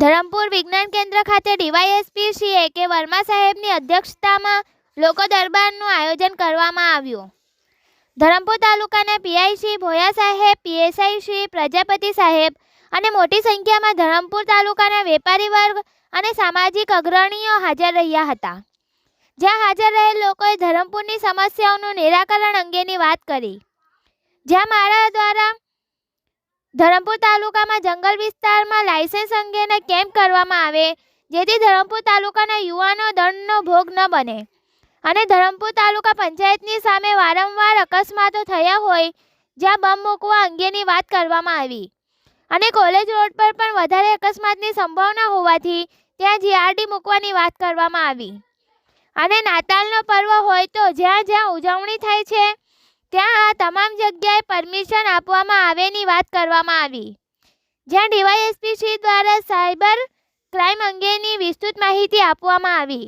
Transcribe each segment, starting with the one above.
ધરમપુર વિજ્ઞાન કેન્દ્ર ખાતે ડીવાયએસપી શ્રી એ કે વર્મા સાહેબની અધ્યક્ષતામાં લોકો દરબારનું આયોજન કરવામાં આવ્યું. ધરમપુર તાલુકાના પીઆઈ શ્રી ભોયા સાહેબ, પીએસઆઈ શ્રી પ્રજાપતિ સાહેબ અને મોટી સંખ્યામાં ધરમપુર તાલુકાના વેપારી વર્ગ અને સામાજિક અગ્રણીઓ હાજર રહ્યા હતા. જ્યાં હાજર રહેલ લોકોએ ધરમપુરની સમસ્યાઓનું નિરાકરણ અંગેની વાત કરી. જ્યાં મારા દ્વારા ધરમપુર તાલુકામાં જંગલ વિસ્તારમાં લાયસન્સ અંગેના કેમ્પ કરવામાં આવે, જેથી ધરમપુર તાલુકાના યુવાનો દંડનો ભોગ ન બને. અને ધરમપુર તાલુકા પંચાયતની સામે વારંવાર અકસ્માતો થયા હોય, જ્યાં બમ મૂકવા અંગેની વાત કરવામાં આવી. અને કોલેજ રોડ પર પણ વધારે અકસ્માતની સંભાવના હોવાથી ત્યાં જીઆરડી મૂકવાની વાત કરવામાં આવી. અને નાતાલનો પર્વ હોય તો જ્યાં જ્યાં ઉજવણી થાય છે, ત્યાં આ તમામ જગ્યાએ પરમિશન આપવામાં વાત કરવામાં આવી. જ્યાં ડીવાયએસપી શ્રી દ્વારા સાયબર ક્રાઇમ અંગેની વિસ્તૃત માહિતી આપવામાં આવી.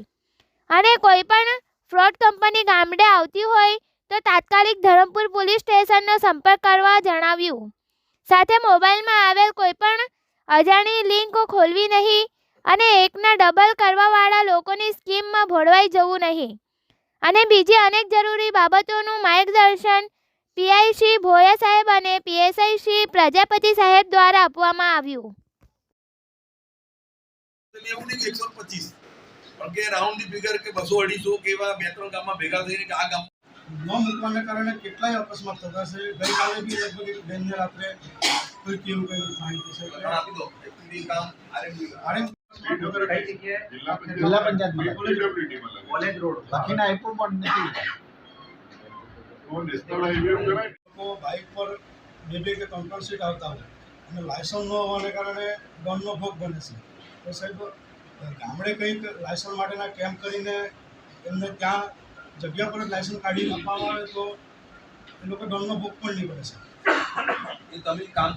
અને કોઈ પણ ફ્રોડ કંપની ગામડે આવતી હોય તો તાત્કાલિક ધરમપુર પોલીસ સ્ટેશનનો સંપર્ક કરવા જણાવ્યું. સાથે મોબાઈલમાં આવેલ કોઈ પણ અજાણી લિંક ખોલવી નહીં અને એકના ડબલ કરવાવાળા લોકોની સ્કીમમાં ભોળવાઈ જવું નહીં. અને બીજી અનેક જરૂરી બાબતોનું માર્ગદર્શન પીઆઈ શ્રી ભોયા સાહેબ અને પીએસઆઈ શ્રી પ્રજાપતિ સાહેબ દ્વારા આપવામાં આવ્યું. કે રાઉન્ડ ફિગર કે બસો અઢીસો કે એવા બે ત્રણ ગામમાં ભેગા થઈને કે આ ગામ ન મૂકવાને કારણે કેટલાય અકસ્માત થતા છે. ગઈકાલે બી લગભગ બેનને રાત્રે કોઈ કેવું કંઈ માહિતી છે. આપી દો એકચુઅલી કામ આરએમડી આરે કઈ જગ્યાએ જિલ્લા પંચાયત કોલેજ રોડ. બાકીના આપ્યું પણ નથી. લોકો બાઇક પર બે કે ત્રણ સીટ આવતા હોય અને લાયસન્સ ન હોવાને કારણે દંડનો ભોગ બને છે તો સાહેબ ગામડે કંઈક લાયસન્સ માટેના કેમ્પ કરીને એમને ત્યાં જગ્યા પર લાયસન્સ કાઢી આપવામાં આવે તો એ લોકો દંડનો ભોગ પણ નહીં બને છે એ તમે કામ